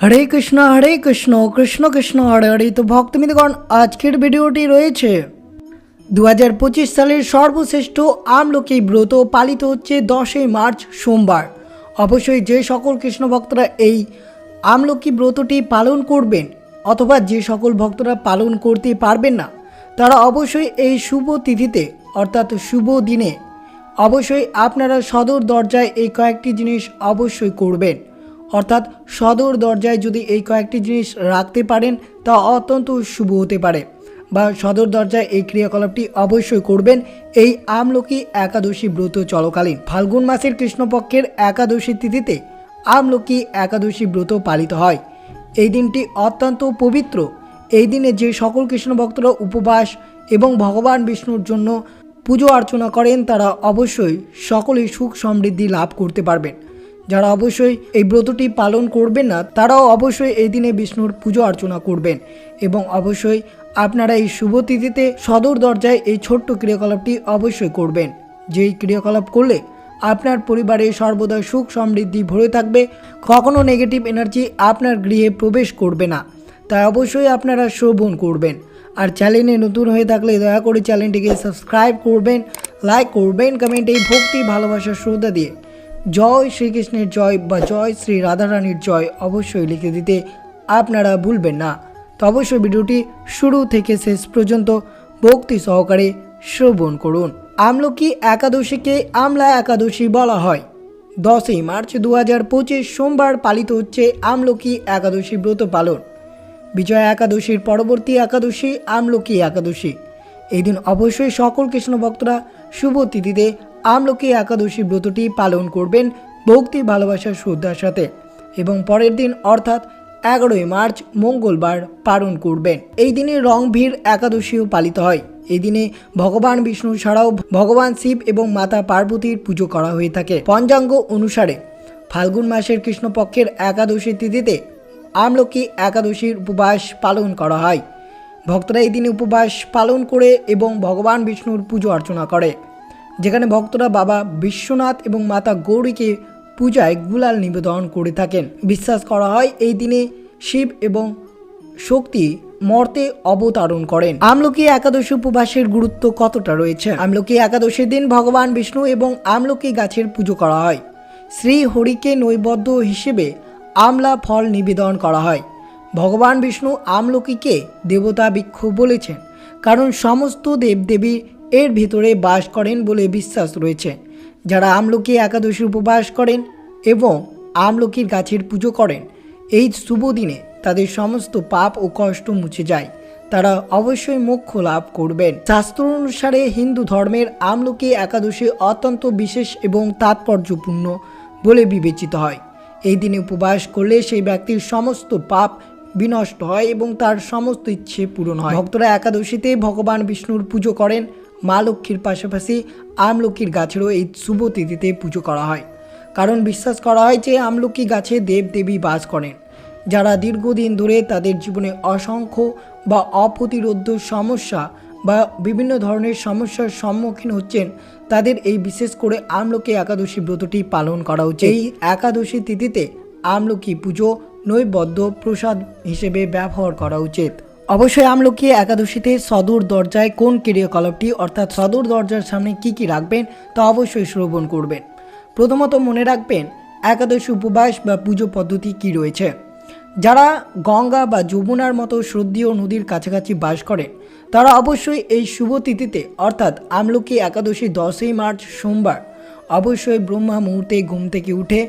হরে কৃষ্ণ হরে কৃষ্ণ কৃষ্ণ কৃষ্ণ, হরে হরে। তো ভক্তমিদগণ আজকের ভিডিওটি রয়েছে। দু হাজার পঁচিশ সালের সর্বশ্রেষ্ঠ আমলকি ব্রত পালিত হচ্ছে দশই মার্চ সোমবার। অবশ্যই যে সকল কৃষ্ণ ভক্তরা এই আমলকি ব্রতটি পালন করবেন, অথবা যে সকল ভক্তরা পালন করতে পারবেন না, তারা অবশ্যই এই শুভ তিথিতে, অর্থাৎ শুভ দিনে, অবশ্যই আপনারা সদর দরজায় এই কয়েকটি জিনিস অবশ্যই করবেন। অর্থাৎ সদর দরজায় যদি এই কয়েকটি জিনিস রাখতে পারেন, তা অত্যন্ত শুভ হতে পারে। বা সদর দরজায় এই ক্রিয়াকলাপটি অবশ্যই করবেন। এই আমলকি একাদশী ব্রত চলকালীন। ফাল্গুন মাসের কৃষ্ণপক্ষের একাদশী তিথিতে আমলকি একাদশী ব্রত পালিত হয়। এই দিনটি অত্যন্ত পবিত্র। এই দিনে যে সকল কৃষ্ণ ভক্তরা উপবাস এবং ভগবান বিষ্ণুর জন্য পুজো অর্চনা করেন, তারা অবশ্যই সকলেই সুখ সমৃদ্ধি লাভ করতে পারবেন। যারা অবশ্যই এই ব্রতটি পালন করবেন না, তারাও অবশ্যই এই দিনে বিষ্ণুর পুজো অর্চনা করবেন এবং অবশ্যই আপনারা এই শুভ তিথিতে সদর দরজায় এই ছোট্ট ক্রিয়াকলাপটি অবশ্যই করবেন। যেই ক্রিয়াকলাপ করলে আপনার পরিবারে সর্বদা সুখ সমৃদ্ধি ভরে থাকবে, কখনো নেগেটিভ এনার্জি আপনার গৃহে প্রবেশ করবে না। তাই অবশ্যই আপনারা শ্রবণ করবেন। আর চ্যানেলে নতুন হয়ে থাকলে দয়া করে চ্যানেলটিকে সাবস্ক্রাইব করবেন, লাইক করবেন, কমেন্টে ভক্তি ভালোবাসার শ্রদ্ধা দিয়ে। জয় শ্রীকৃষ্ণের জয় বা জয় শ্রী রাধারানীর জয় অবশ্যই লিখে দিতে আপনারা ভুলবেন না। তো অবশ্যই ভিডিওটি শুরু থেকে শেষ পর্যন্ত ভক্তি সহকারে শ্রবণ করুন। আমলকি একাদশীকে আমলা একাদশী বলা হয়। দশই মার্চ দু হাজার পঁচিশ সোমবার পালিত হচ্ছে আমলকি একাদশী ব্রত পালন। বিজয়া একাদশীর পরবর্তী একাদশী আমলকি একাদশী। এই দিন অবশ্যই সকল কৃষ্ণ ভক্তরা শুভ তিথিতে আমলকি একাদশী ব্রতটি পালন করবেন ভক্তি ভালোবাসার শ্রদ্ধার সাথে এবং পরের দিন অর্থাৎ এগারোই মার্চ মঙ্গলবার পালন করবেন। এই দিনে রংভীর একাদশীও পালিত হয়। এই দিনে ভগবান বিষ্ণু ছাড়াও ভগবান শিব এবং মাতা পার্বতীর পুজো করা হয়ে থাকে। পঞ্চাঙ্গ অনুসারে ফাল্গুন মাসের কৃষ্ণপক্ষের একাদশী তিথিতে আমলকি একাদশীর উপবাস পালন করা হয়। ভক্তরা এই দিনে উপবাস পালন করে এবং ভগবান বিষ্ণুর পুজো অর্চনা করে। যেখানে ভক্তরা বাবা বিশ্বনাথ এবং মাতা গৌরীকে পূজায় গুলাল নিবেদন করে থাকেন। বিশ্বাস করা হয় এই দিনে শিব এবং শক্তি মর্তে অবতারণ করেন। আমলকি একাদশী উপবাসের গুরুত্ব কতটা রয়েছে? আমলকি একাদশীর দিন ভগবান বিষ্ণু এবং আমলকি গাছের পুজো করা হয়। শ্রী হরিকে নৈবদ্য হিসেবে আমলা ফল নিবেদন করা হয়। ভগবান বিষ্ণু আমলকিকে দেবতা বৃক্ষ বলেছেন, কারণ সমস্ত দেবদেবী এর ভিতরে বাস করেন বলে বিশ্বাস রয়েছে। যারা আমলকি একাদশী উপবাস করেন এবং আমলকির গাছের পুজো করেন, এই শুভ দিনে তাদের সমস্ত পাপ ও কষ্ট মুছে যায়। তারা অবশ্যই মোক্ষ লাভ করবেন। শাস্ত্র অনুসারে হিন্দু ধর্মের আমলকি একাদশী অত্যন্ত বিশেষ এবং তাৎপর্যপূর্ণ বলে বিবেচিত হয়। এই দিনে উপবাস করলে সেই ব্যক্তির সমস্ত পাপ বিনষ্ট হয় এবং তার সমস্ত ইচ্ছে পূরণ হয়। ভক্তরা একাদশীতে ভগবান বিষ্ণুর পুজো করেন মা লক্ষ্মীর পাশাপাশি আমলকির গাছেরও এই শুভ তিথিতে পুজো করা হয়। কারণ বিশ্বাস করা হয় যে আমলকি গাছে দেব দেবী বাস করেন। যারা দীর্ঘদিন ধরে তাদের জীবনে অসংখ্য বা অপ্রতিরোধ্য সমস্যা বা বিভিন্ন ধরনের সমস্যার সম্মুখীন হচ্ছেন, তাদের এই বিশেষ করে আমলকি একাদশী ব্রতটি পালন করা উচিত। এই একাদশী তিথিতে আমলকি পুজো নৈবদ্য প্রসাদ হিসেবে ব্যবহার করা উচিত। অবশ্যই আমলকি একাদশীতে সদর দরজায় কোন ক্রিয়াকলাপটি অর্থাৎ সদর দরজার সামনে কি কি রাখবেন, তা অবশ্যই শ্রবণ করবেন। প্রথমত মনে রাখবেন, একাদশী উপবাস বা পুজো পদ্ধতি কি রয়েছে। যারা গঙ্গা বা যমুনার মতো শ্রদ্ধীয় নদীর কাছাকাছি বাস করেন তারা অবশ্যই এই শুভ তিথিতে, অর্থাৎ আমলকি একাদশী দশই মার্চ সোমবার, অবশ্যই ব্রহ্মা মুহূর্তে ঘুম থেকে উঠে,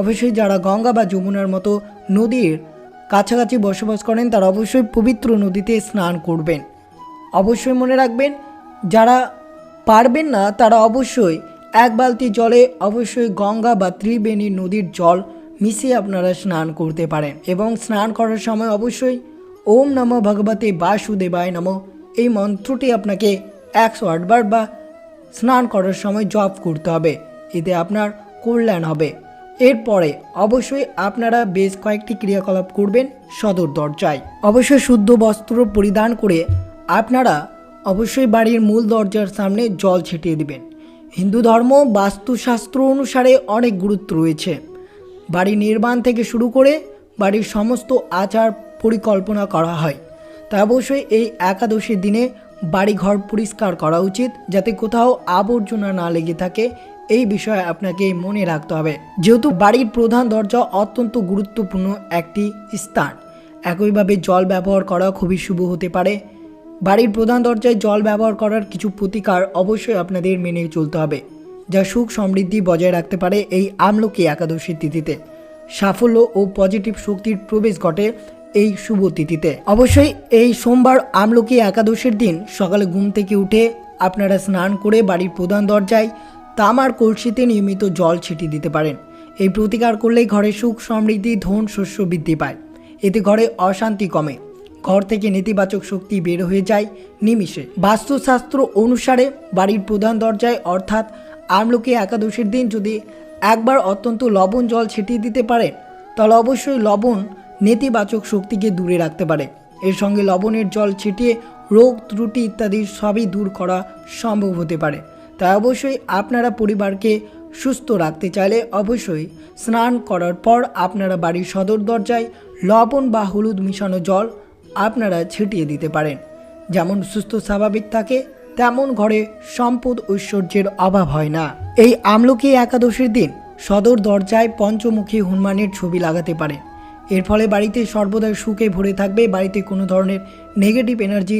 অবশ্যই যারা গঙ্গা বা যমুনার মতো নদীর কাছাকাছি বসবাস করেন তারা অবশ্যই পবিত্র নদীতে স্নান করবেন। অবশ্যই মনে রাখবেন, যারা পারবেন না, তারা অবশ্যই এক বালতি জলে অবশ্যই গঙ্গা বা ত্রিবেণী নদীর জল মিশিয়ে আপনারা স্নান করতে পারেন এবং স্নান করার সময় অবশ্যই ওম নম ভগবতে বাসুদেবায় নম। এই মন্ত্রটি আপনাকে একশো আটবার বা স্নান করার সময় জপ করতে হবে। এতে আপনার কল্যাণ হবে। এরপরে অবশ্যই আপনারা বেশ কয়েকটি ক্রিয়াকলাপ করবেন সদর দরজায়। অবশ্যই শুদ্ধ বস্ত্র পরিধান করে আপনারা অবশ্যই বাড়ির মূল দরজার সামনে জল ছিটিয়ে দিবেন। হিন্দু ধর্ম বাস্তুশাস্ত্র অনুসারে অনেক গুরুত্ব রয়েছে। বাড়ি নির্মাণ থেকে শুরু করে বাড়ির সমস্ত আচার পরিকল্পনা করা হয়। তা অবশ্যই এই একাদশীর দিনে বাড়িঘর পরিষ্কার করা উচিত, যাতে কোথাও আবর্জনা না লেগে থাকে এই বিষয়ে আপনাকে মনে রাখতে হবে। যেহেতু বাড়ির প্রধান দরজা অত্যন্ত গুরুত্বপূর্ণ একটি স্থান। একইভাবে জল ব্যবহার করা খুবই শুভ হতে পারে। বাড়ির প্রধান দরজায় জল ব্যবহার করার কিছু প্রতিকার অবশ্যই আপনাদের মেনে চলতে হবে, যা সুখ সমৃদ্ধি বজায় রাখতে পারে এই আমলকি একাদশীর তিথিতে। সাফল্য ও পজিটিভ শক্তির প্রবেশ ঘটে এই শুভ তিথিতে। অবশ্যই এই সোমবার আমলকি একাদশীর দিন সকালে ঘুম থেকে উঠে আপনারা স্নান করে বাড়ির প্রধান দরজায় তামার কলসিতে নিয়মিত জল ছিটিয়ে দিতে পারেন। এই প্রতিকার করলেই ঘরে সুখ, সমৃদ্ধি, ধন, শস্য বৃদ্ধি পায়। এতে ঘরে অশান্তি কমে। ঘর থেকে নেতিবাচক শক্তি বের হয়ে যায় নিমিষে। বাস্তুশাস্ত্র অনুসারে বাড়ির প্রধান দরজায় অর্থাৎ আমলকি একাদশীর দিন যদি একবার অত্যন্ত লবণ জল ছিটিয়ে দিতে পারেন তাহলে অবশ্যই লবণ নেতিবাচক শক্তিকে দূরে রাখতে পারে। এর সঙ্গে লবণের জল ছিটিয়ে রোগ, ত্রুটি ইত্যাদি সবই দূর করা সম্ভব হতে পারে। তাই অবশ্যই আপনারা পরিবারকে সুস্থ রাখতে চাইলে অবশ্যই স্নান করার পর আপনারা বাড়ির সদর দরজায় লবণ বা হলুদ মিশানো জল আপনারা ছিটিয়ে দিতে পারেন। যেমন সুস্থ স্বাভাবিক থাকে, তেমন ঘরে সম্পদ ঐশ্বর্যের অভাব হয় না। এই আমলকি একাদশীর দিন সদর দরজায় পঞ্চমুখী হনুমানের ছবি লাগাতে পারেন। এর ফলে বাড়িতে সর্বদা সুখে ভরে থাকবে, বাড়িতে কোনো ধরনের নেগেটিভ এনার্জি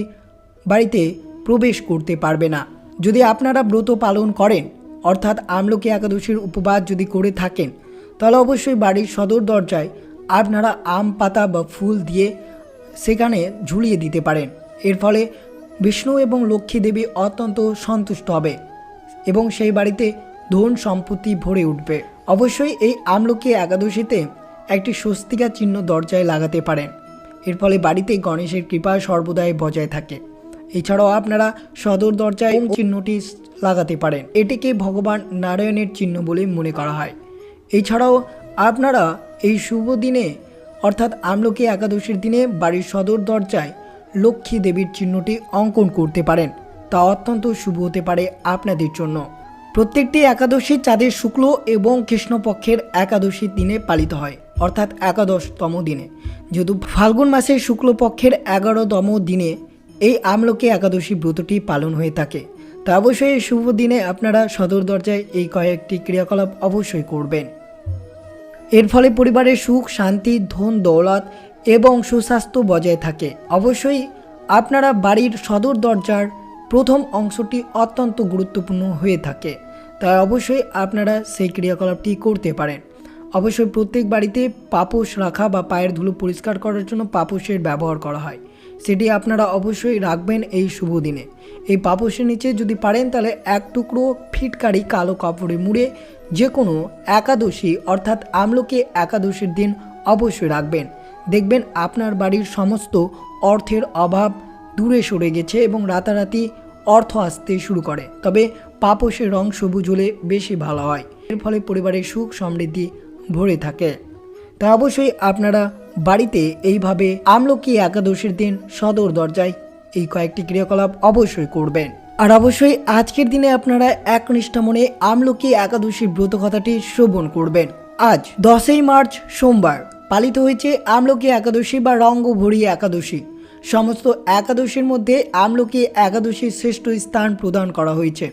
বাড়িতে প্রবেশ করতে পারবে না। যদি আপনারা ব্রত পালন করেন, অর্থাৎ আমলকি একাদশীর উপবাস যদি করে থাকেন, তাহলে অবশ্যই বাড়ির সদর দরজায় আপনারা আম, পাতা বা ফুল দিয়ে সেখানে ঝুলিয়ে দিতে পারেন। এর ফলে বিষ্ণু এবং লক্ষ্মী দেবী অত্যন্ত সন্তুষ্ট হবে এবং সেই বাড়িতে ধন সম্পত্তি ভরে উঠবে। অবশ্যই এই আমলকি একাদশীতে একটি স্বস্তিকা চিহ্ন দরজায় লাগাতে পারেন। এর ফলে বাড়িতে গণেশের কৃপা সর্বদাই বজায় থাকে। এছাড়াও আপনারা সদর দরজায় চিহ্নটি লাগাতে পারেন। এটিকে ভগবান নারায়ণের চিহ্ন বলে মনে করা হয়। এছাড়াও আপনারা এই শুভ দিনে, অর্থাৎ আমলকি একাদশীর দিনে বাড়ির সদর দরজায় লক্ষ্মী দেবীর চিহ্নটি অঙ্কন করতে পারেন। তা অত্যন্ত শুভ হতে পারে আপনাদের জন্য। প্রত্যেকটি একাদশী চাঁদের শুক্ল এবং কৃষ্ণপক্ষের একাদশীর দিনে পালিত হয়, অর্থাৎ একাদশতম দিনে। যেহেতু ফাল্গুন মাসের শুক্লপক্ষের এগারোতম দিনে এই আমলকি একাদশী ব্রতটি পালন হয়ে থাকে। তা অবশ্যই শুভ দিনে আপনারা সদর দরজায় এই কয়েকটি ক্রিয়াকলাপ অবশ্যই করবেন। এর ফলে পরিবারের সুখ, শান্তি, ধন, দৌলত এবং সুস্বাস্থ্য বজায় থাকে। অবশ্যই আপনারা বাড়ির সদর দরজার প্রথম অংশটি অত্যন্ত গুরুত্বপূর্ণ হয়ে থাকে। তাই অবশ্যই আপনারা সেই ক্রিয়াকলাপটি করতে পারেন। অবশ্যই প্রত্যেক বাড়িতে পাপোশ রাখা বা পায়ের ধুলো পরিষ্কার করার জন্য পাপোশের ব্যবহার করা হয়। সেটি আপনারা অবশ্যই রাখবেন এই শুভ দিনে। এই পাপোশের নিচে যদি পারেন তাহলে এক টুকরো ফিটকারি কালো কাপড়ে মুড়ে যে কোনো একাদশী অর্থাৎ আমলকে একাদশীর দিন অবশ্যই রাখবেন। দেখবেন আপনার বাড়ির সমস্ত অর্থের অভাব দূরে সরে গেছে এবং রাতারাতি অর্থ আসতে শুরু করে। তবে পাপোশের রং সবুজ হলে বেশি ভালো হয়। এর ফলে পরিবারের সুখ সমৃদ্ধি ভরে থাকে। তা অবশ্যই আপনারা বাড়িতে এইভাবে আমলকি একাদশীর দিন সদর দরজায় এই কয়েকটি ক্রিয়াকলাপ অবশ্যই করবেন। আর অবশ্যই আজকের দিনে আপনারা একনিষ্ঠা মনে আমলকি একাদশীর ব্রত কথাটি শ্রবণ করবেন। আজ দশই মার্চ সোমবার পালিত হয়েছে আমলকি একাদশী বা রঙ্গভরি একাদশী। সমস্ত একাদশীর মধ্যে আমলকি একাদশীর শ্রেষ্ঠ স্থান প্রদান করা হয়েছে।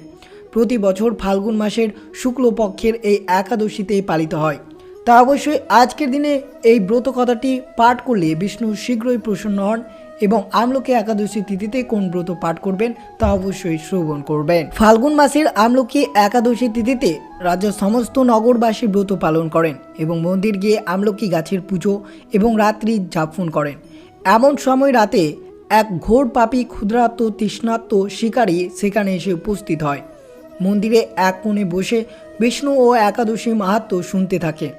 প্রতি বছর ফাল্গুন মাসের শুক্লপক্ষের এই একাদশীতে পালিত হয়। তা অবশ্যই আজকের দিনে এই ব্রত কথাটি পাঠ করলে বিষ্ণু শীঘ্রই প্রসন্ন হন এবং আমলকি একাদশী তিথিতে কোন ব্রত পাঠ করবেন তা অবশ্যই শ্রবণ করবেন। ফাল্গুন মাসের আমলকি একাদশী তিথিতে রাজ্যের সমস্ত নগরবাসী ব্রত পালন করেন এবং মন্দির গিয়ে আমলকি গাছের পুজো এবং রাত্রি যাপন করেন। এমন সময় রাতে এক ঘোর পাপী ক্ষুদ্রাত্ম তৃষ্ণাত্ম শিকারী সেখানে এসে উপস্থিত হয়। মন্দিরে এক কোণে বসে বিষ্ণু ও একাদশী মাহাত্ম শুনতে থাকে।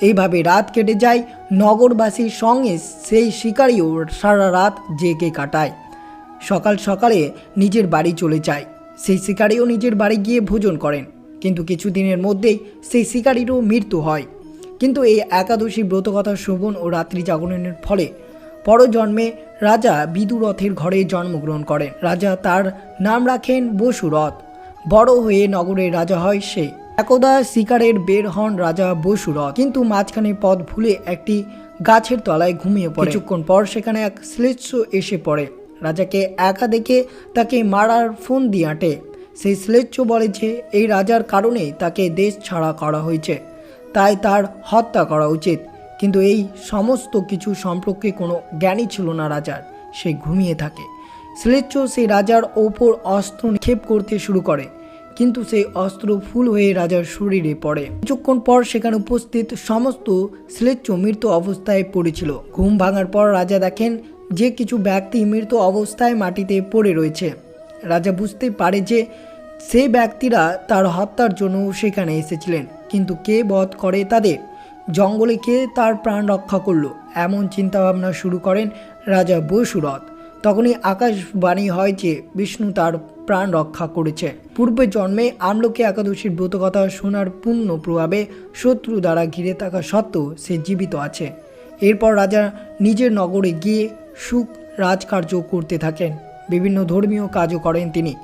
এইভাবে রাত কেটে যায়, নগরবাসীর সঙ্গে সেই শিকারিও সারা রাত জেগে কাটায়। সকাল সকালে নিজের বাড়ি চলে যায়। সেই শিকারিও নিজের বাড়ি গিয়ে ভোজন করেন। কিন্তু কিছুদিনের মধ্যেই সেই শিকারিরও মৃত্যু হয়। কিন্তু এই একাদশী ব্রতকথা শ্রবণ ও রাত্রি জাগরণের ফলে পরজন্মে রাজা বিদুরথের ঘরে জন্মগ্রহণ করেন। রাজা তার নাম রাখেন বসুরথ। বড় হয়ে নগরের রাজা হয় সে। একদা শিকারের বের হন রাজা বসুরথ, কিন্তু মাঝখানে পথ ভুলে একটি গাছের তলায় ঘুমিয়ে পড়ে। কিছুক্ষণ পর সেখানে এক শ্লেষ্ঠ এসে পড়ে। রাজাকে একা দেখে তাকে মারার ফোন দিয়ে আঁটে। সেই শ্লেষ্ঠ বলে যে, এই রাজার কারণে তাকে দেশ ছাড়া করা হয়েছে। তাই তার হত্যা করা উচিত। কিন্তু এই সমস্ত কিছু সম্পর্কে কোনো জ্ঞানই ছিল না রাজার। সে ঘুমিয়ে থাকে। শ্লেচ্ছ সেই রাজার ওপর অস্ত্র নিক্ষেপ করতে শুরু করে। কিন্তু সেই অস্ত্র ফুল হয়ে রাজার শরীরে পড়ে। কিছুক্ষণ পর সেখানে উপস্থিত সমস্ত শ্লেচ্ছ মৃত অবস্থায় পড়েছিল। ঘুম ভাঙার পর রাজা দেখেন যে কিছু ব্যক্তি মৃত অবস্থায় মাটিতে পড়ে রয়েছে। রাজা বুঝতে পারে যে সেই ব্যক্তিরা তার হত্যার জন্য সেখানে এসেছিলেন, কিন্তু কে বধ করে তাদের? জঙ্গলে কে তার প্রাণ রক্ষা করল? এমন চিন্তাভাবনা শুরু করেন রাজা বসুরথ তখনই আকাশবাণী হয় যে বিষ্ণু তার প্রাণ রক্ষা করেছে। পূর্বে জন্মে আমলকি একাদশীর ব্রতকথা শোনার পূর্ণ প্রভাবে শত্রু দ্বারা ঘিরে থাকা সত্ত্বেও সে জীবিত আছে। এরপর রাজা নিজের নগরে গিয়ে সুখ রাজকার্য করতে থাকেন। বিভিন্ন ধর্মীয় কাজও করেন তিনি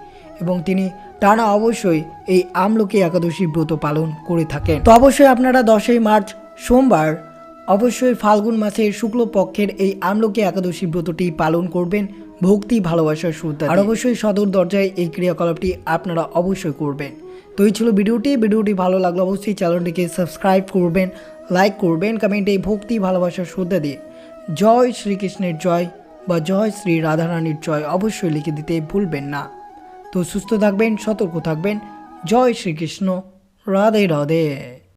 এবং তিনি টানা অবশ্যই এই আমলকি একাদশী ব্রত পালন করে থাকেন। তো অবশ্যই আপনারা দশই মার্চ সোমবার অবশ্যই ফাল্গুন মাসের শুক্লপক্ষের এই আমলকি একাদশী ব্রতটি পালন করবেন ভক্তি ভালোবাসার শ্রদ্ধা আর অবশ্যই সদর দরজায় এই ক্রিয়াকলাপটি আপনারা অবশ্যই করবেন। তো এই ছিল ভিডিওটি। ভিডিওটি ভালো লাগলে অবশ্যই চ্যানেলটিকে সাবস্ক্রাইব করবেন লাইক করবেন কমেন্টে ভক্তি ভালোবাসার শ্রদ্ধা দিয়ে। জয় শ্রীকৃষ্ণের জয় বা জয় শ্রী রাধারানীর জয় অবশ্যই লিখে দিতে ভুলবেন না। তো সুস্থ থাকবেন সতর্ক থাকবেন। জয় শ্রীকৃষ্ণ রাধে রাধে।